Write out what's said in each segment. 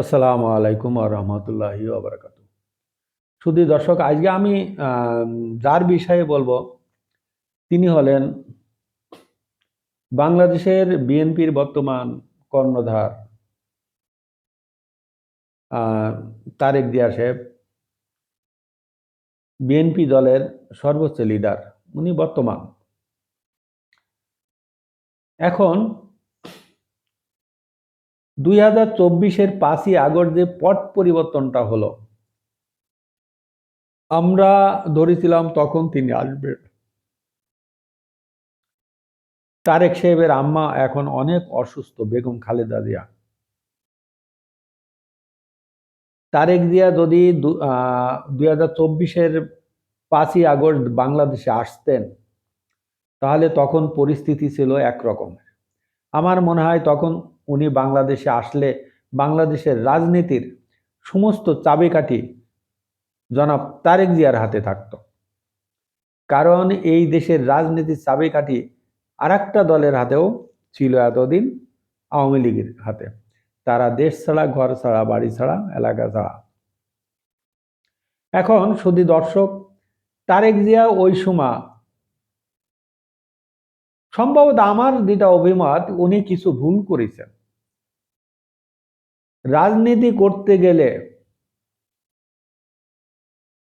আসসালামু আলাইকুম আর রহমতুল্লাহি আবরাকাত শুধু দর্শক, আজকে আমি যার বিষয়ে বলব, তিনি হলেন বাংলাদেশের বিএনপির বর্তমান কর্ণধার তারেক দিয়া সাহেব। বিএনপি দলের সর্বোচ্চ লিডার, উনি বর্তমান। এখন দুই হাজার চব্বিশের পাঁচই আগস্ট যে পট পরিবর্তনটা হলো, আমরা ধরেছিলাম তখন তিনি আসবেন। তারেক সাহেবের আম্মা এখন অনেক অসুস্থ, বেগম খালেদা জিয়া। তারেক জিয়া যদি দুই হাজার চব্বিশের পাঁচই আগস্ট বাংলাদেশে আসতেন, তাহলে তখন পরিস্থিতি ছিল একরকমের। আমার মনে হয় তখন উনি বাংলাদেশে আসলে বাংলাদেশের রাজনীতির সমস্ত চাবিকাঠি জনাব তারেক জিয়ার হাতে থাকত। কারণ এই দেশের রাজনীতির চাবিকাঠি আর একটা দলের হাতেও ছিল এতদিন আওয়ামী লীগের হাতে। তারা দেশ ছাড়া, ঘর ছাড়া, বাড়ি ছাড়া, এলাকা ছাড়া। এখন শুধু দর্শক, তারেক জিয়া ওই সময় সম্ভবত আমার যেটা অভিমত, উনি কিছু ভুল করেছেন। রাজনীতি করতে গেলে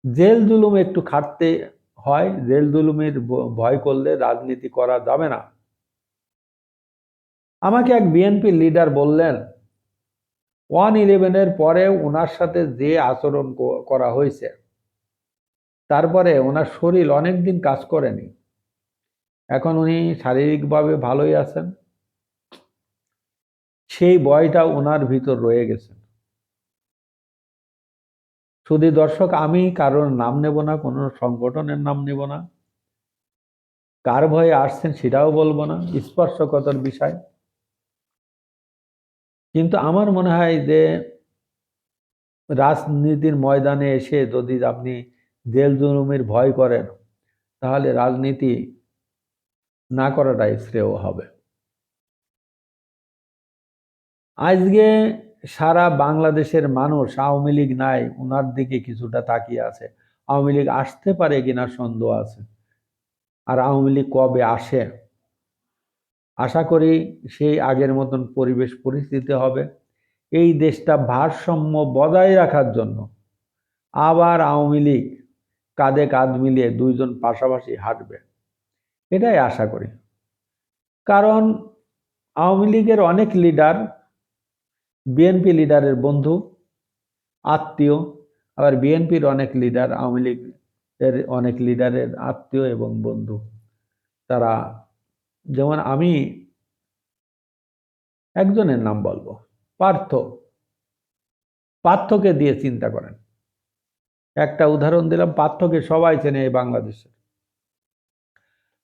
জেল জুলুম একটু খাটতে হয়, জেল জুলুমের ভয় করলে রাজনীতি করা যাবে না। আমাকে এক বিএনপি লিডার বললেন, ওয়ান ইলেভেনের পরে ওনার সাথে যে আচরণ করা হয়েছে, তারপরে ওনার শরীর অনেকদিন কাজ করেনি। এখন উনি শারীরিকভাবে ভালোই আছেন সেই ভয়টা ওনার ভিতর রয়ে গেছে। শুধু দর্শক, আমি কারোর নাম নেব না, কোনো সংগঠনের নাম নেব না। কার ভয়ে আসছেন সেটাও বলব না, স্পর্শকতার বিষয়। কিন্তু আমার মনে হয় যে, রাজনীতির ময়দানে এসে যদি আপনি জেল জুলুমের ভয় করেন, তাহলে রাজনীতি না করাটাই শ্রেয় হবে। আজকে সারা বাংলাদেশের মানুষ আওয়ামী লীগ নাই ওনার দিকে কিছুটা তাকিয়ে আছে। আওয়ামী লীগ আসতে পারে কিনা সন্দেহ আছে। আর আওয়ামী লীগ কবে আসে? আশা করি সেই আগের মতন পরিবেশ পরিস্থিতি হবে। এই দেশটা ভারসাম্য বজায় রাখার জন্য আবার আওয়ামী লীগ কাঁধে কাঁধ মিলিয়ে দুইজন পাশাপাশি হাঁটবে। এটাই আশা করি। কারণ আওয়ামী লীগের অনেক লিডার বিএনপি লিডারের বন্ধু, আত্মীয়, আবার বিএনপির অনেক লিডার আওয়ামী লীগের অনেক লিডারের আত্মীয় এবং বন্ধু। তারা, যেমন আমি একজনের নাম বলব, পার্থ। পার্থকে দিয়ে চিন্তা করেন। একটা উদাহরণ দিলাম, পার্থকে সবাই চেনে এই বাংলাদেশে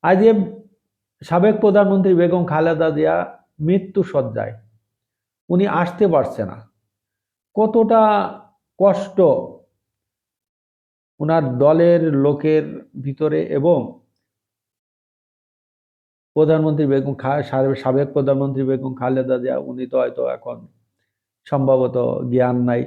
আজ সাবেক প্রধানমন্ত্রী বেগম খালেদা জিয়া মৃত্যু সজ্জায় উনি আসতে পারছে না। কতটা কষ্ট ওনার দলের লোকের ভিতরে এবং প্রধানমন্ত্রী বেগম খা সাবে- সাবেক প্রধানমন্ত্রী বেগম খালেদা জিয়া, উনি তো হয়তো এখন সম্ভবত জ্ঞান নাই।